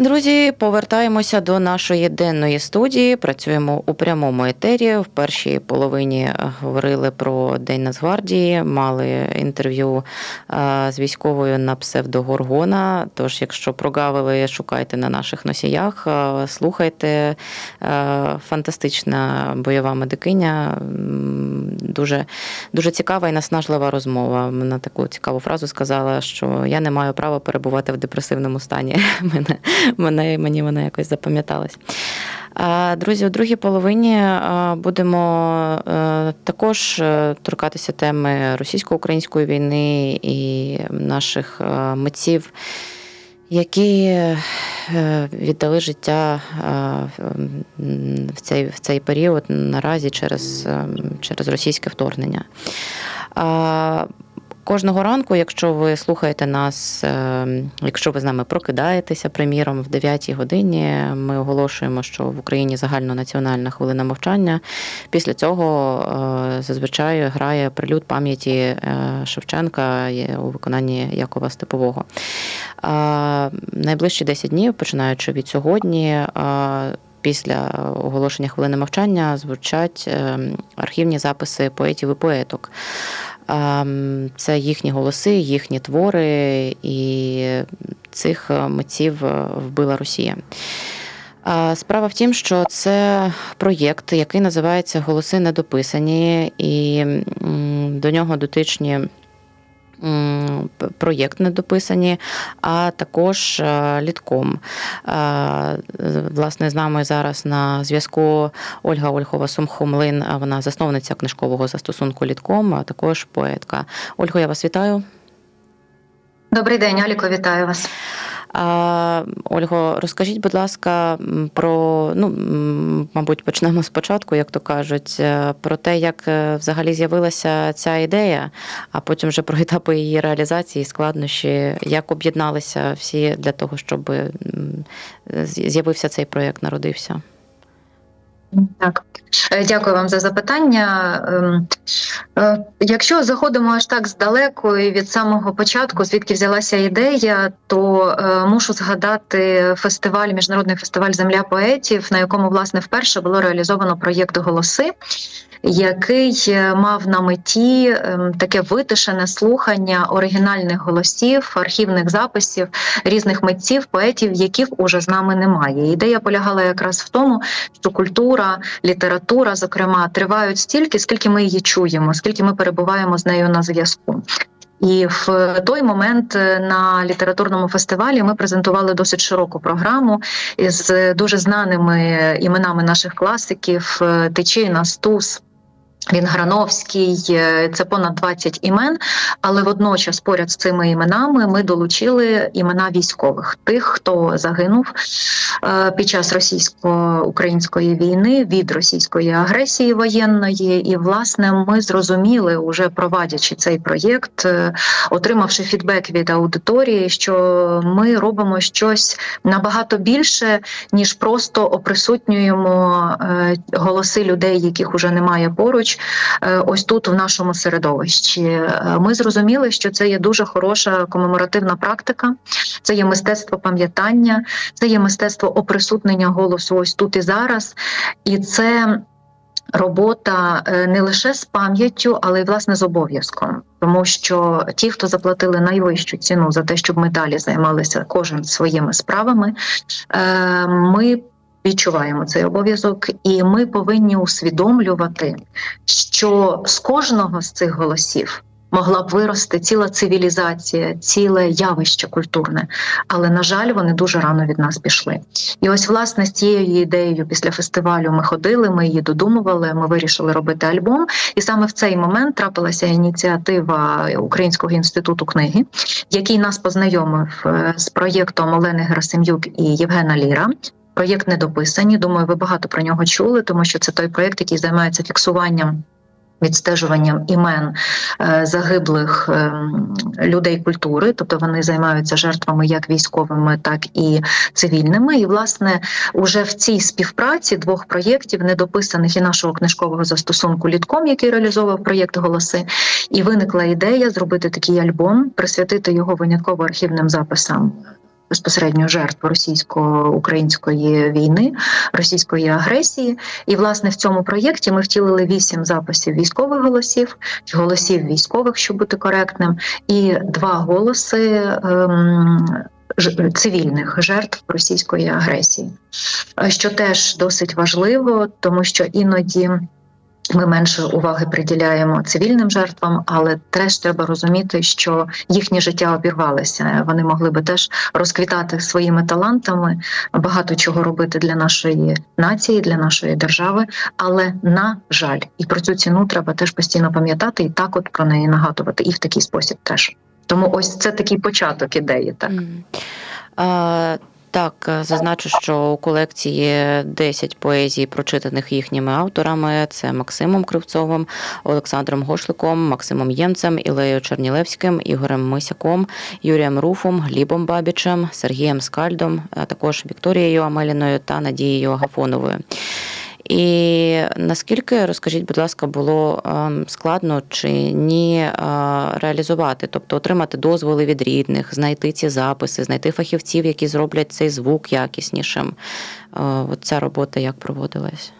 Друзі, повертаємося до нашої денної студії. Працюємо у прямому етері. В першій половині говорили про День Нацгвардії, мали інтерв'ю е, з військовою на псевдо Горгона. Тож, якщо прогавили, шукайте на наших носіях, е, слухайте. Е, Фантастична бойова медикиня. Дуже, дуже цікава і наснажлива розмова. Вона таку цікаву фразу сказала, що я не маю права перебувати в депресивному стані. Мене мене, мені вона якось запам'яталась. Друзі, у другій половині будемо також е, торкатися теми російсько-української війни і наших митців, які е, віддали життя в цей, в цей період наразі через, е, через російське вторгнення. Кожного ранку, якщо ви слухаєте нас, е, якщо ви з нами прокидаєтеся, приміром, в 9 годині ми оголошуємо, що в Україні загальнонаціональна хвилина мовчання. Після цього е, зазвичай грає прилюд пам'яті е, Шевченка у виконанні Якова Степового. Найближчі 10 днів, починаючи від сьогодні. Після оголошення хвилини мовчання звучать е, архівні записи поетів і поеток. Ем, Це їхні голоси, їхні твори, і цих е, митців е, вбила Росія. Справа в тім, що це проєкт, який називається Голоси недописані, і до нього дотичні. Проєкт недописані, а також е, літком. Е, Власне, з нами зараз на зв'язку Ольга Ольхова Сумхомлин. Вона засновниця книжкового застосунку літком, а також поетка. Ольго, я вас вітаю. Добрий день, Аліко, вітаю вас. Ольго, розкажіть, будь ласка, про ну, мабуть, почнемо спочатку, як то кажуть, е, про те, як е, взагалі з'явилася ця ідея, а потім вже про етапи її реалізації, складнощі, як об'єдналися всі для того, щоб з'явився цей проєкт, народився. Так, Е, дякую вам за запитання. Ем, е, Якщо заходимо аж так здалеку і від самого початку, звідки взялася ідея, то е, мушу згадати фестиваль, міжнародний фестиваль Земля поетів, на якому власне вперше було реалізовано проєкт Голоси. Який мав на меті ем, таке витишене слухання оригінальних голосів, архівних записів різних митців, поетів, яких уже з нами немає. Ідея полягала якраз в тому, що культура, література, зокрема, тривають стільки, скільки ми її чуємо, скільки ми перебуваємо з нею на зв'язку. І в той момент е, на літературному фестивалі ми презентували досить широку програму з дуже знаними іменами наших класиків: е, Тичина, Стус. Вінграновський, е, це понад 20 імен, але водночас поряд з цими іменами ми долучили імена військових, тих, хто загинув е, під час російсько-української війни від російської агресії воєнної. І власне ми зрозуміли, уже провадячи цей проєкт, е, отримавши фідбек від аудиторії, що ми робимо щось набагато більше, ніж просто оприсутнюємо голоси людей, яких уже немає поруч. Е, Ось тут в нашому середовищі. Е, ми зрозуміли, що це є дуже хороша комеморативна практика, це є мистецтво пам'ятання, це є мистецтво оприсутнення голосу ось тут і зараз, і це. Робота е, не лише з пам'яттю, але й власне з обов'язком, тому що ті, хто заплатили найвищу ціну за те, щоб ми далі займалися кожен своїми справами, ми відчуваємо цей обов'язок, і ми повинні усвідомлювати, що з кожного з цих голосів. Могла б вирости ціла цивілізація, ціле явище культурне, але на жаль, вони дуже рано від нас пішли. І ось власне з цією ідеєю після фестивалю ми ходили, ми її додумували. Ми вирішили робити альбом. І саме в цей момент трапилася ініціатива Українського інституту книги, який нас познайомив е, з проєктом Олени Герасим'юк і Євгена Ліра. Проєкт недописані. Думаю, ви багато про нього чули, тому що це той проєкт, який займається фіксуванням відстежуванням імен е, загиблих ем, людей культури, тобто вони займаються жертвами як військовими, так і цивільними. І власне уже в цій співпраці двох проєктів, недописаних і нашого книжкового застосунку Літком, який реалізовував проєкт Голоси, і виникла ідея зробити такий альбом, присвятити його винятково архівним записам. Безпосередньо жертв російсько-української війни, російської агресії, і власне в цьому проєкті ми втілили вісім записів військових голосів, голосів військових, щоб бути коректним, і два голоси ем, цивільних жертв російської агресії, що теж досить важливо, тому що іноді. Ми менше уваги приділяємо цивільним жертвам, але теж треба розуміти, що їхнє життя обірвалося. Вони могли би теж розквітати своїми талантами, багато чого робити для нашої нації, для нашої держави. Але на жаль, і про цю ціну треба теж постійно пам'ятати і так, от про неї нагадувати, і в такий спосіб теж. Тому ось це такий початок ідеї. Так Мгм. Так, е, зазначу, що у колекції 10 поезій, прочитаних їхніми авторами: це Максимом Кривцовим, Олександром Гошликом, Максимом Ємцем, Ілею Чернілевським, Ігорем Мисяком, Юрієм Руфом, Глібом Бабічем, Сергієм Скальдом, а також Вікторією Амеліною та Надією Агафоновою. І наскільки розкажіть, будь ласка, було ем, складно чи ні е, реалізувати, тобто отримати дозволи від рідних, знайти ці записи, знайти фахівців, які зроблять цей звук якіснішим. Е, ця робота як проводилась?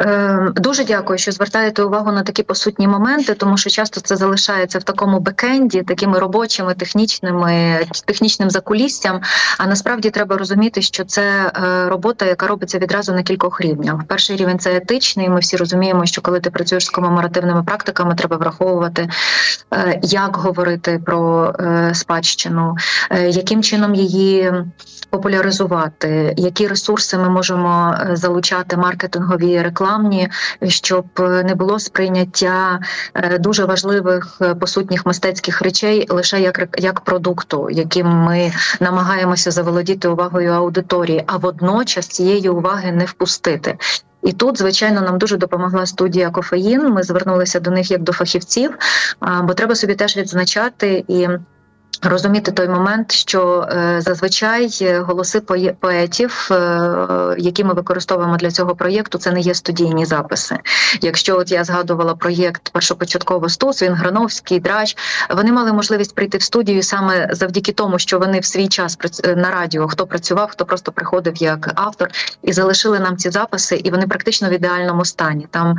Е, Дуже дякую, що звертаєте увагу на такі посутні моменти, тому що часто це залишається в такому бекенді, такими робочими, технічними, технічним закуліссям. А насправді треба розуміти, що це е, робота, яка робиться відразу на кількох рівнях. Перший рівень це етичний. Ми всі розуміємо, що коли ти працюєш з комеморативними практиками, треба враховувати, е, як говорити про е, спадщину, яким чином її популяризувати, які ресурси ми можемо залучати маркетингові рекламні, щоб е, не було сприйняття е, дуже важливих е, посутніх мистецьких речей лише як як продукту, яким ми намагаємося заволодіти увагою аудиторії, а водночас цієї уваги не впустити. І тут, звичайно, нам дуже допомогла студія Кофеїн. Ми звернулися до них як до фахівців, бо треба собі теж відзначати і. Розуміти той момент, що е, зазвичай е, голоси поетів, е, які ми використовуємо для цього проєкту, це не є студійні записи. Якщо от я згадувала проєкт першопочатково Стус, він Грановський, Драч, вони мали можливість прийти в студію саме завдяки тому, що вони в свій час на радіо хто працював, хто просто приходив як автор, і залишили нам ці записи, і вони практично в ідеальному стані. Там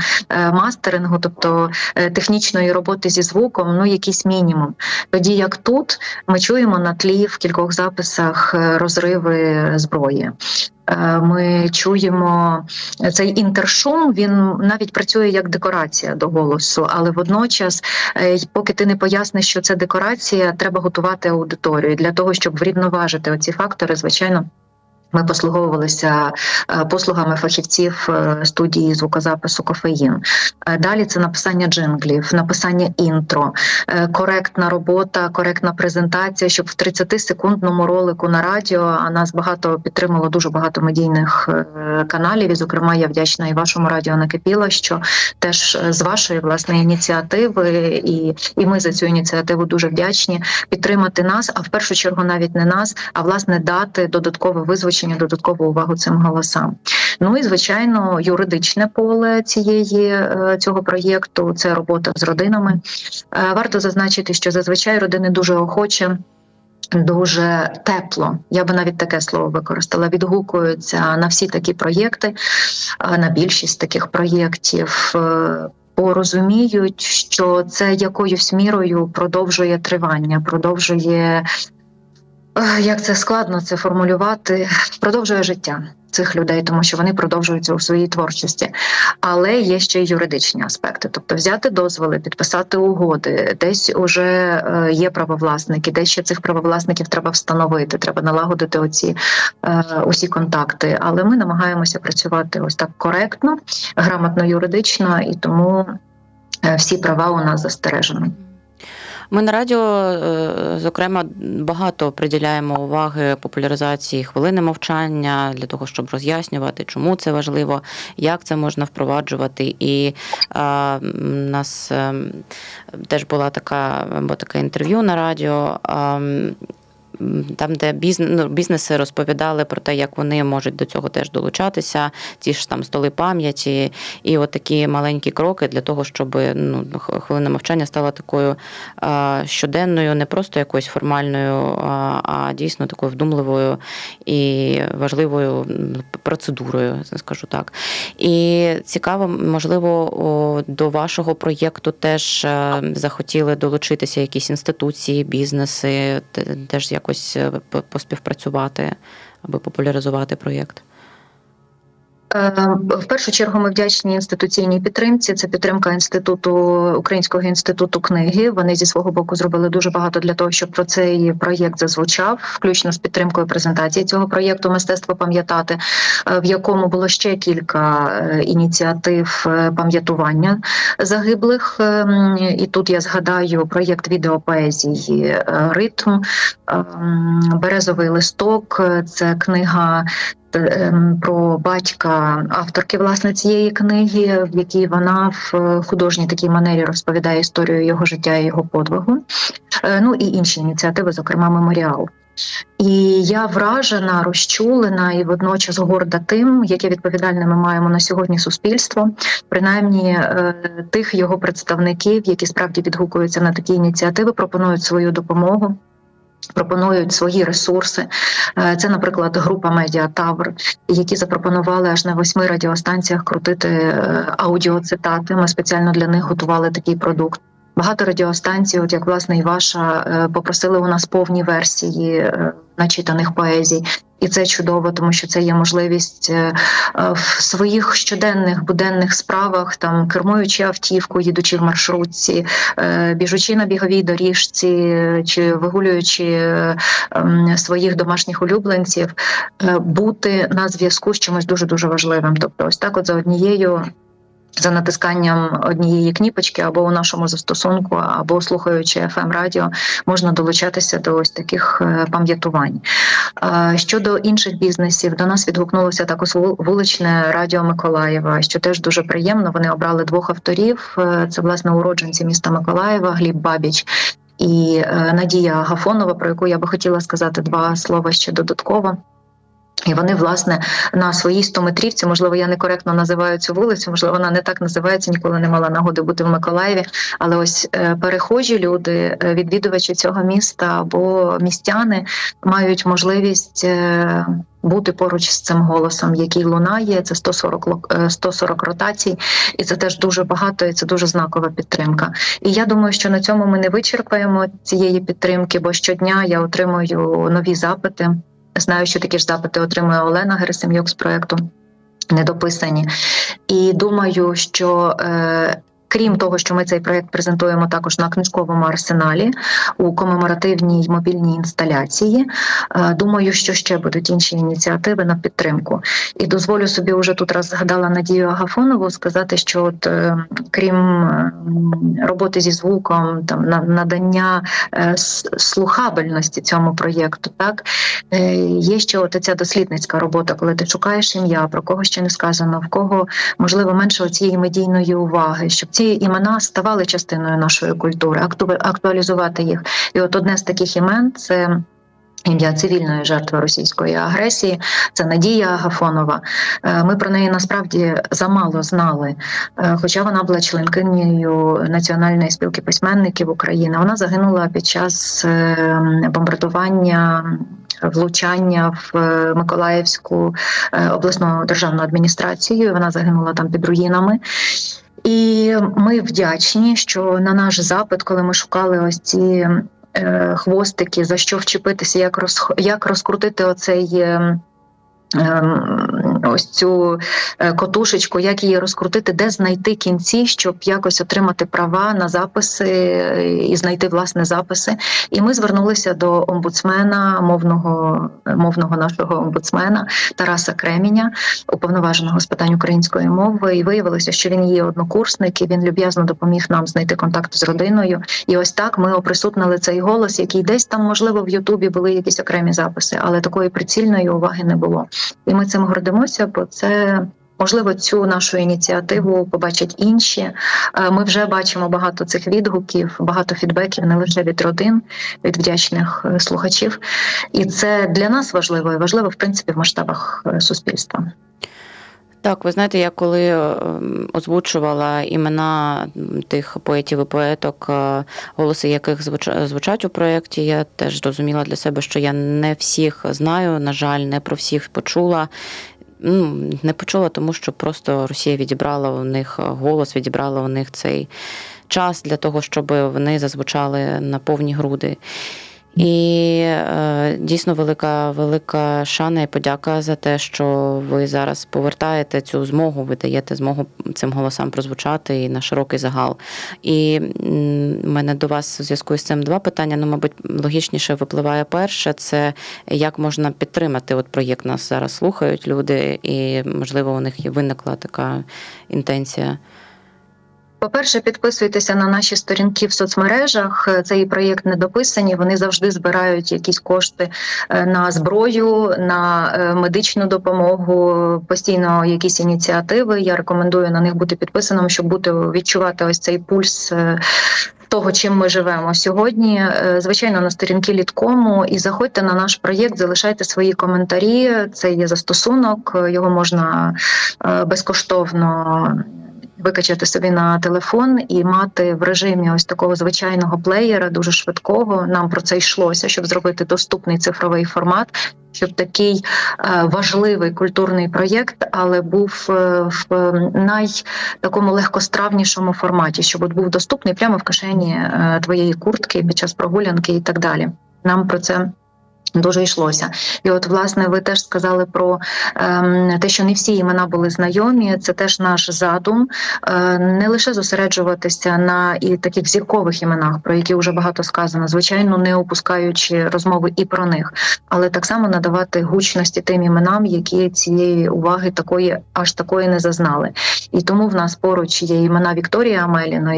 мастерингу, тобто технічної роботи зі звуком, ну якийсь мінімум. Тоді як тут ми чуємо на тлі в кількох записах е, розриви зброї. Е, Ми чуємо цей інтершум. Він навіть працює як декорація до голосу, але водночас, е, поки ти не поясниш, що це декорація, треба готувати аудиторію для того, щоб врівноважити оці фактори. Звичайно. Ми послуговувалися е, послугами фахівців е, студії звукозапису кофеїн. Е, Далі це написання джинглів, написання інтро, коректна робота, коректна презентація, щоб в 30-секундному ролику на радіо а нас багато підтримало дуже багато медійних каналів. І, зокрема, я вдячна і вашому радіо накипіла, що теж з вашої власне ініціативи, і, і ми за цю ініціативу дуже вдячні підтримати нас. А в першу чергу навіть не нас, а власне дати додаткове визвучення, додаткову увагу цим голосам. Ну і звичайно, юридичне поле цієї е, цього проєкту це робота з родинами. Е, Варто зазначити, що зазвичай родини дуже охоче. Дуже тепло, я би навіть таке слово використала. Відгукуються на всі такі проєкти, е, на більшість таких проєктів. е, Бо розуміють, що це якоюсь мірою продовжує тривання, продовжує як це складно це формулювати, продовжує життя цих людей, тому що вони продовжуються у своїй творчості. Але є ще й юридичні аспекти, тобто взяти дозволи, підписати угоди, десь уже е, є правовласники, десь ще цих правовласників треба встановити, треба налагодити оці е, усі контакти. Але ми намагаємося працювати ось так коректно, грамотно юридично, і тому е, всі права у нас застережені. Ми на радіо, е, зокрема, багато приділяємо уваги популяризації хвилини мовчання для того, щоб роз'яснювати, чому це важливо, як це можна впроваджувати. І а, нас е, теж була така, бо таке інтерв'ю на радіо. а, м, Там, де ну, бізнеси розповідали про те, як вони можуть до цього теж долучатися, ті ж там столи пам'яті, і от такі маленькі кроки для того, щоб ну, хвилина мовчання стала такою щоденною, не просто якоюсь формальною, а, а дійсно такою вдумливою і важливою процедурою, скажу так. І цікаво, можливо, до вашого проєкту теж е, захотіли долучитися якісь інституції, бізнеси, теж якось е, по- поспівпрацювати, аби популяризувати проєкт. Е, В першу чергу ми вдячні інституційній підтримці. Це підтримка інституту Українського інституту книги. Вони зі свого боку зробили дуже багато для того, щоб про цей проєкт зазвучав, включно з підтримкою презентації цього проєкту Мистецтво пам'ятати, е, в якому було ще кілька е, ініціатив пам'ятування загиблих. Ем, І тут я згадаю проєкт відеопоезії Ритм, ем, Березовий листок. Це книга про батька авторки власне цієї книги, в якій вона в е, художній такій манері розповідає історію його життя і його подвигу. Е, Ну і інші ініціативи, зокрема меморіал. І я вражена, розчулена і водночас горда тим, яке відповідальне ми маємо на сьогодні суспільство, принаймні е, тих його представників, які справді відгукуються на такі ініціативи, пропонують свою допомогу. Пропонують свої ресурси. Е, Це, наприклад, група Медіа Тавр, які запропонували аж на восьми радіостанціях крутити е, аудіоцитати. Ми спеціально для них готували такий продукт. Багато радіостанцій, от як власне і ваша, е, попросили у нас повні версії е, начитаних поезій. І це чудово, тому що це є можливість е, в своїх щоденних буденних справах, там кермуючи автівку, їдучи в маршрутці, біжучи на біговій доріжці чи вигулюючи ем, своїх домашніх улюбленців, бути на зв'язку з чимось дуже дуже важливим. Тобто, ось так, от за однією. За натисканням однієї кніпочки або у нашому застосунку, або слухаючи fm радіо, можна долучатися до ось таких е, пам'ятувань. Е, Щодо інших бізнесів, до нас відгукнулося також вуличне радіо Миколаєва, що теж дуже приємно. Вони обрали двох авторів. Е, Це власне уродженці міста Миколаєва, Гліб Бабіч. І Надія Агафонова, про яку я би хотіла сказати два слова ще додатково. І вони, власне, на своїй стометрівці, можливо, я некоректно називаю цю вулицю, можливо, вона не так називається, ніколи не мала нагоди бути в Миколаєві. Але ось е, перехожі люди, е, відвідувачі цього міста або містяни мають можливість. е, Бути поруч з цим голосом, який лунає, це 140, лок- е, 140 ротацій, і це теж дуже багато, і це дуже знакова підтримка. І я думаю, що на цьому ми не вичерпаємо цієї підтримки, бо щодня я отримую нові запити. Знаю, що такі ж запити отримує Олена Герасим'юк з проекту недописані. І думаю, що е, крім того, що ми цей проект презентуємо також на книжковому арсеналі у комеморативній мобільній інсталяції. е, думаю, що ще будуть інші ініціативи на підтримку. І дозволю собі вже тут раз згадала Надію Агафонову сказати, що от е, крім е, роботи зі звуком, там надання слухабельності цьому проєкту, так Є ще от ця дослідницька робота, коли ти шукаєш ім'я, про кого ще не сказано, в кого можливо менше цієї медійної уваги, щоб ці імена ставали частиною нашої культури, акту- актуалізувати їх. І от одне з таких імен це. Ім'я цивільної жертви російської агресії це Надія Агафонова. Е, Ми про неї насправді замало знали, Е, хоча вона була членкинею Національної спілки письменників України. Вона загинула під час е, бомбардування влучання в е, Миколаївську обласну державну адміністрацію. Вона загинула там під руїнами. І ми вдячні, що на наш запит, коли ми шукали ось ці е, хвостики, за що вчепитися, як роз, як розкрутити оцей. е, ось цю е, котушечку, як її розкрутити, де знайти кінці, щоб якось отримати права на записи е, і знайти власне записи. І ми звернулися до омбудсмена, мовного мовного нашого омбудсмена Тараса Креміня, уповноваженого з питань української мови. І виявилося, що він є однокурсник, і він люб'язно допоміг нам знайти контакт з родиною. І ось так ми оприсутнили цей голос, який десь там, можливо, в Ютубі були якісь окремі записи, але такої прицільної уваги не було. І ми цим гордимося, бо це. Можливо, цю нашу ініціативу побачать інші. Е, Ми вже бачимо багато цих відгуків, багато фідбеків не лише від родин, від вдячних е, слухачів. І це для нас важливо і важливо, в принципі, в масштабах е, суспільства. Так, ви знаєте, я коли озвучувала імена тих поетів і поеток, голоси яких звуч- звучать у проєкті, я теж розуміла для себе, що я не всіх знаю, на жаль, не про всіх почула. Ну, не почула, тому що просто Росія відібрала у них голос, відібрала у них цей час для того, щоб вони зазвучали на повні груди. І е, дійсно велика, велика шана і подяка за те, що ви зараз повертаєте цю змогу, ви даєте змогу цим голосам прозвучати і на широкий загал. І в мене до вас у зв'язку з цим два питання. Ну, мабуть, логічніше випливає перше, це як можна підтримати от проєкт. Нас зараз слухають люди, і можливо у них виникла така інтенція. По-перше, підписуйтеся на наші сторінки в соцмережах. Цей проєкт не дописані. Вони завжди збирають якісь кошти е, на зброю, на е, медичну допомогу, постійно якісь ініціативи. Я рекомендую на них бути підписаним, щоб бути відчувати ось цей пульс. е, Того, чим ми живемо сьогодні, звичайно, на сторінки літкому і заходьте на наш проєкт, залишайте свої коментарі. Це є застосунок, його можна безкоштовно викачати собі на телефон і мати в режимі ось такого звичайного плеєра, дуже швидкого. Нам про це йшлося, щоб зробити доступний цифровий формат. Щоб такий е, важливий культурний проєкт, але був е, в е, най такому легкостравнішому форматі, щоб от був доступний прямо в кишені твоєї куртки під час прогулянки і так далі. Нам про це Дуже йшлося, і от власне ви теж сказали про ем, те, що не всі імена були знайомі. Це теж наш задум е, не лише зосереджуватися на і таких зіркових іменах, про які вже багато сказано, звичайно, не опускаючи розмови і про них, але так само надавати гучності тим іменам, які цієї уваги такої аж такої не зазнали. І тому в нас поруч є імена Вікторія Амеліна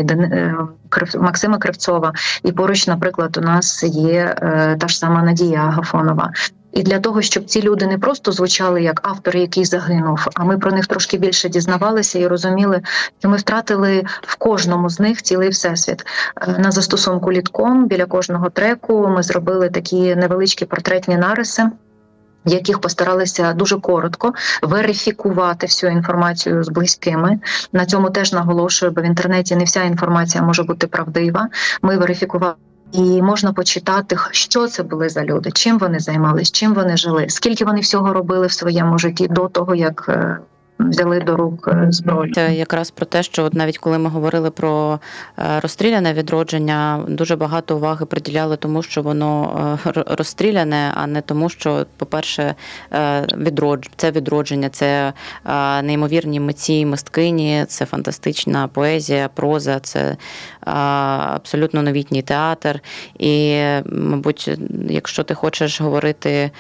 Максима Кривцова. І поруч, наприклад, у нас є е, та ж сама Надія Агафонова. І для того, щоб ці люди не просто звучали як автор, який загинув, а ми про них трошки більше дізнавалися і розуміли, що ми втратили в кожному з них цілий всесвіт. Е, На застосунку літком біля кожного треку ми зробили такі невеличкі портретні нариси. Яких постаралися дуже коротко верифікувати всю інформацію з близькими. На цьому теж наголошую, бо в інтернеті не вся інформація може бути правдива. Ми верифікували. І можна почитати, що це були за люди, чим вони займались, чим вони жили, скільки вони всього робили в своєму житті до того, як е, взяли до рук е, зброю. Це якраз про те, що от навіть коли ми говорили про е, розстріляне відродження, дуже багато уваги приділяли тому, що воно е, розстріляне, а не тому, що, по-перше, відродж... це відродження, це неймовірні митці і мисткині, це фантастична поезія, проза, це абсолютно новітній театр. І, мабуть, якщо ти хочеш говорити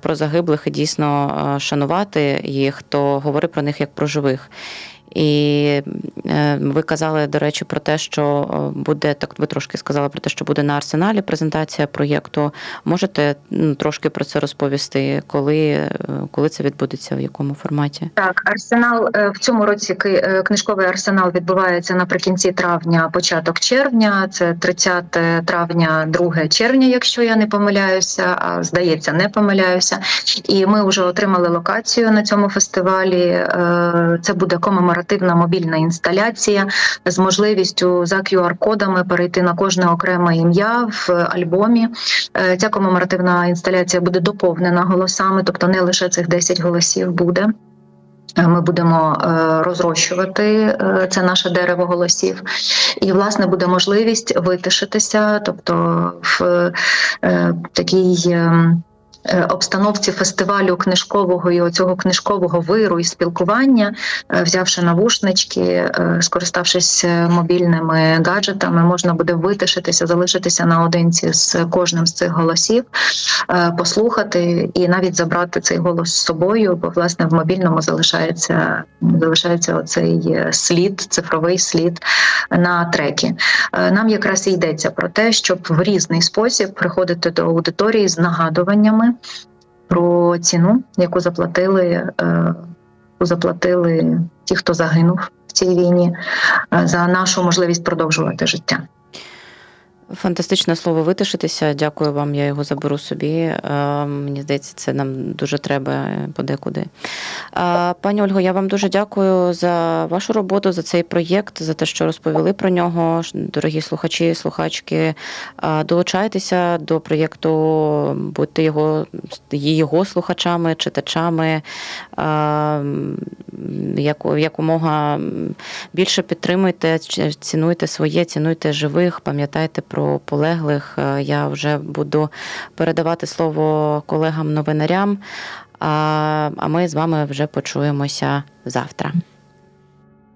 про загиблих і дійсно шанувати їх, то говори про них як про живих. І е, ви казали, до речі, про те, що е, буде так. Ви трошки сказали про те, що буде на арсеналі презентація проєкту. Можете ну, трошки про це розповісти, коли, е, коли це відбудеться, в якому форматі? Так, арсенал в цьому році книжковий арсенал відбувається наприкінці травня, початок червня. Це 30 травня, 2 червня, якщо я не помиляюся, а здається, не помиляюся. І ми вже отримали локацію на цьому фестивалі. Це буде комеморативна мобільна інсталяція з можливістю за QR-кодами перейти на кожне окреме ім'я в альбомі. Е, Ця комеморативна інсталяція буде доповнена голосами, тобто не лише цих 10 голосів буде. Е, Ми будемо е, розрощувати це наше дерево голосів, і власне буде можливість витишитися, тобто в такій. Е, обстановці фестивалю книжкового і оцього книжкового виру і спілкування, е, взявши навушнички, е, скориставшись мобільними гаджетами, можна буде витишитися, залишитися наодинці з кожним з цих голосів, послухати і навіть забрати цей голос з собою, бо власне в мобільному залишається залишається оцей слід, цифровий слід на трекі. Е, Нам якраз і йдеться про те, щоб в різний спосіб приходити до аудиторії з нагадуваннями про ціну, яку заплатили, е, яку заплатили ті, хто загинув в цій війні, е, за нашу можливість продовжувати життя. Фантастичне слово витишитися. Дякую вам. Я його заберу собі. Е, Мені здається, це нам дуже треба подекуди. Е, Пані Ольго, я вам дуже дякую за вашу роботу, за цей проєкт, за те, що розповіли про нього. Дорогі слухачі, слухачки. е, Долучайтеся до проєкту, будьте його, його слухачами, читачами. Якомога більше підтримуйте, цінуйте своє, цінуйте живих, пам'ятайте про полеглих. Е, Я вже буду передавати слово колегам-новинарям. А ми з вами вже почуємося завтра.